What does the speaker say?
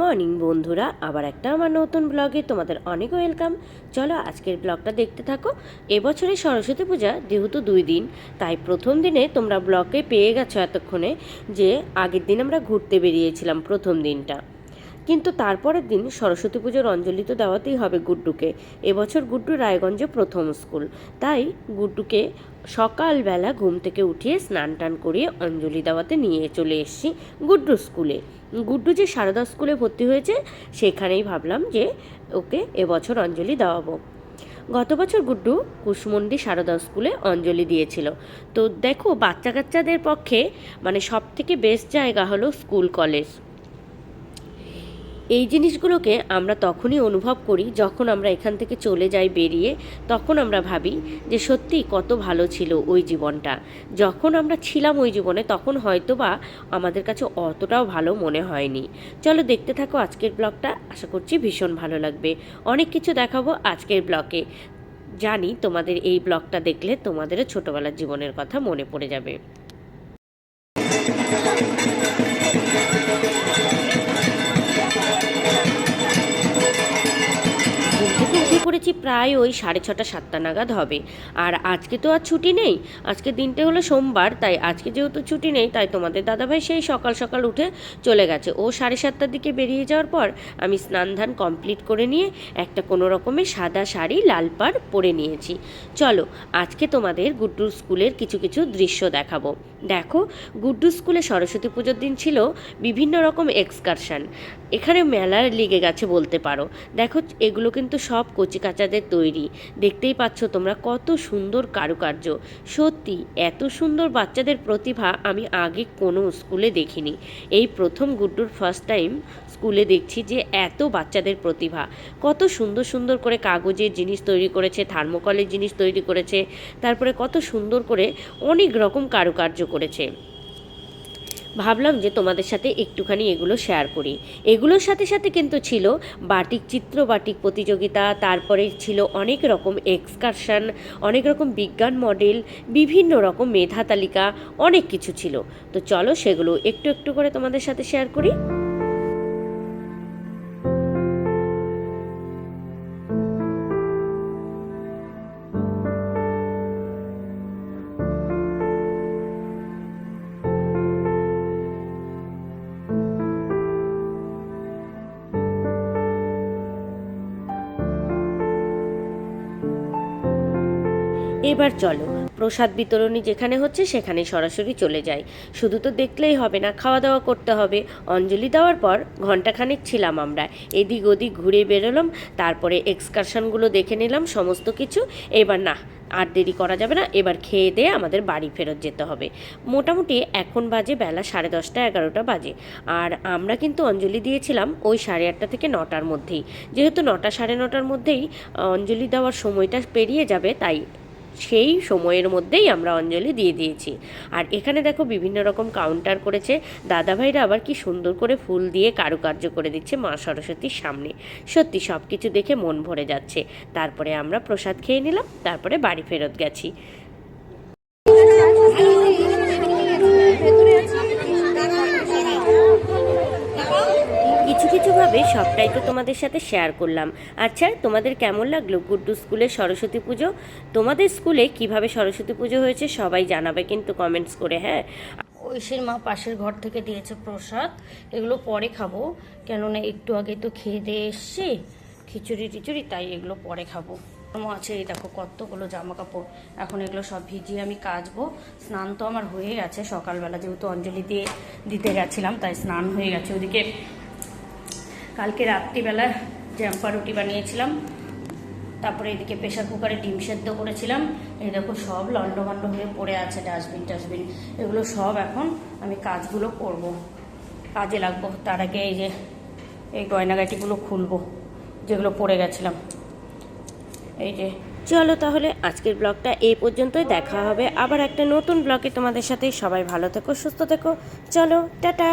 Morning বন্ধুরা। আবার একটা আমার নতুন ব্লগে তোমাদের অনেক ওয়েলকাম চলো আজকের ব্লগটা দেখতে থাকো। এবছরে সরস্বতী পূজা যেহেতু দুই দিন, তাই প্রথম দিনে তোমরা ব্লগে পেয়ে গেছো এতক্ষণে যে আগের দিন আমরা ঘুরতে বেরিয়েছিলাম প্রথম দিনটা। কিন্তু তারপরের দিন সরস্বতী পুজোর অঞ্জলি তো দেওয়াতেই হবে গুড্ডুকে। এবছর গুড্ডু রায়গঞ্জে প্রথম স্কুল। তাই গুড্ডুকে সকালবেলা ঘুম থেকে উঠিয়ে স্নান টান করিয়ে অঞ্জলি দেওয়াতে নিয়ে চলে এসেছি গুড্ডু স্কুলে। গুড্ডু যে সারদা স্কুলে ভর্তি হয়েছে, সেখানেই ভাবলাম যে ওকে এবছর অঞ্জলি দেওয়াবো। গত বছর গুড্ডু কুশমন্ডি সারদা স্কুলে অঞ্জলি দিয়েছিল। তো দেখো বাচ্চা কাচ্চাদের পক্ষে মানে সব থেকে বেস্ট জায়গা হলো স্কুল, কলেজ। এই জিনিসগুলোকে আমরা তখনই অনুভব করি যখন আমরা এখান থেকে চলে যাই বেরিয়ে, তখন আমরা ভাবি যে সত্যি কত ভালো ছিল ওই জীবনটা। যখন আমরা ছিলাম ওই জীবনে, তখন হয়তো বা আমাদের কাছে অতটাও ভালো মনে হয়নি। চলো দেখতে থাকো আজকের ব্লগটা, আশা করছি ভীষণ ভালো লাগবে। অনেক কিছু দেখাবো আজকের ব্লগে। জানি তোমাদের এই ব্লগটা দেখলে তোমাদেরও ছোটোবেলার জীবনের কথা মনে পড়ে যাবে। পড়েছি প্রায় ওই সাড়ে ছটা, সাতটা নাগাদ হবে। আর আজকে তো আর ছুটি নেই। আজকে দিনটা হলো সোমবার, তাই আজকে যেহেতু ছুটি নেই, তাই তোমাদের দাদাভাই সেই সকাল সকাল উঠে চলে গেছে। ও সাড়ে সাতটার দিকে বেরিয়ে যাওয়ার পর আমি স্নান ধান কমপ্লিট করে নিয়ে একটা কোনো রকমের সাদা শাড়ি, লাল পাড় পরে নিয়েছি। চলো, আজকে তোমাদের গুড্ডু স্কুলের কিছু কিছু দৃশ্য দেখাবো। দেখো, গুড্ডু স্কুলে সরস্বতী পুজোর দিন ছিল বিভিন্ন রকম এক্সকারশন। এখানে মেলার লেগে গেছে বলতে পারো। দেখো, এগুলো কিন্তু সব কচিকাচাদের তৈরি। দেখতেই পাচ্ছ তোমরা কত সুন্দর কারুকার্য। সত্যি, এত সুন্দর বাচ্চাদের প্রতিভা আমি আগে কোনো স্কুলে দেখিনি। এই প্রথম গুড্ডুর ফার্স্ট টাইম স্কুলে দেখছি যে এত বাচ্চাদের প্রতিভা। কত সুন্দর সুন্দর করে কাগজের জিনিস তৈরি করেছে, থার্মোকলের জিনিস তৈরি করেছে, তারপরে কত সুন্দর করে অনেক রকম কারুকার্য করেছে। ভাবলাম যে তোমাদের সাথে একটুখানি এগুলো শেয়ার করি। এগুলোর সাথে সাথে কিন্তু ছিল বাটিক চিত্র, বাটিক প্রতিযোগিতা, তারপরে ছিল অনেক রকম এক্সকারশন অনেক রকম বিজ্ঞান মডেল বিভিন্ন রকম মেধা তালিকা, অনেক কিছু ছিল। তো চলো সেগুলো একটু একটু করে তোমাদের সাথে শেয়ার করি। এবার চলো, প্রসাদ বিতরণী যেখানে হচ্ছে সেখানে সরাসরি চলে যাই। শুধু তো দেখলেই হবে না খাওয়া দাওয়া করতে হবে। অঞ্জলি দেওয়ার পর ঘন্টাখানেক ছিলাম আমরা। এদিক ওদিক ঘুরে বেরোলাম, তারপরে এক্সকারশনগুলো দেখে নিলাম, সমস্ত কিছু। এবার না, আর দেরি করা যাবে না, এবার খেয়ে দিয়ে আমাদের বাড়ি ফেরত যেতে হবে। মোটামুটি এখন বাজে বেলা সাড়ে দশটা, এগারোটা বাজে। আর আমরা কিন্তু অঞ্জলি দিয়েছিলাম ওই সাড়ে আটটা থেকে নটার মধ্যেই। যেহেতু নটা সাড়ে নটার মধ্যেই অঞ্জলি দেওয়ার সময়টা পেরিয়ে যাবে, তাই সেই সময়ের মধ্যেই আমরা অঞ্জলি দিয়ে দিয়েছি। আর এখানে দেখো বিভিন্ন রকম কাউন্টার করেছে। দাদাভাইরা আবার কি সুন্দর করে ফুল দিয়ে কারুকার্য করে দিচ্ছে মা সরস্বতীর সামনে। সত্যি সব কিছু দেখে মন ভরে যাচ্ছে। তারপরে আমরা প্রসাদ খেয়ে নিলাম, তারপরে বাড়ি ফেরত গেছি। কিছু সবটাই তো তোমাদের সাথে শেয়ার করলাম। আচ্ছা তোমাদের কেমন লাগল গুড্ডু স্কুলে সরস্বতী পুজো? তোমাদের স্কুলে কীভাবে সরস্বতী পুজো হয়েছে সবাই জানাবে কিন্তু কমেন্টস করে হ্যাঁ? ঐশীর মা পাশের ঘর থেকে দিয়েছে প্রসাদ, এগুলো পরে খাব। কেননা একটু আগে তো খেয়ে দিয়ে এসছি, খিচুড়ি টিচুড়ি, তাই এগুলো পরে খাব। আছে, এই দেখো কতগুলো জামা কাপড় এখন এগুলো সব ভিজিয়ে আমি কাচবো। স্নান তো আমার হয়ে গেছে সকালবেলা, যেহেতু অঞ্জলি দিয়ে দিতে গেছিলাম, তাই স্নান হয়ে গেছে। ওদিকে কালকে রাত্রিবেলা জ্যাম্পা রুটি বানিয়েছিলাম। তারপরে এদিকে প্রেশার কুকারে ডিম সেদ্ধ করেছিলাম। এই দেখো সব লন্ডভন্ড হয়ে পড়ে আছে ডাস্টবিন টাস্টবিন। এগুলো সব এখন আমি কাজগুলো করব। কাজে লাগবো। তার আগে এই যে এই গয়নাগাটিগুলো খুলবো, যেগুলো পড়ে গেছিলাম। এই যে চলো তাহলে আজকের ব্লগটা এই পর্যন্তই। দেখা হবে আবার একটা নতুন ব্লগে তোমাদের সাথে। সবাই ভালো থেকো, সুস্থ থেকো। চলো, টাটা।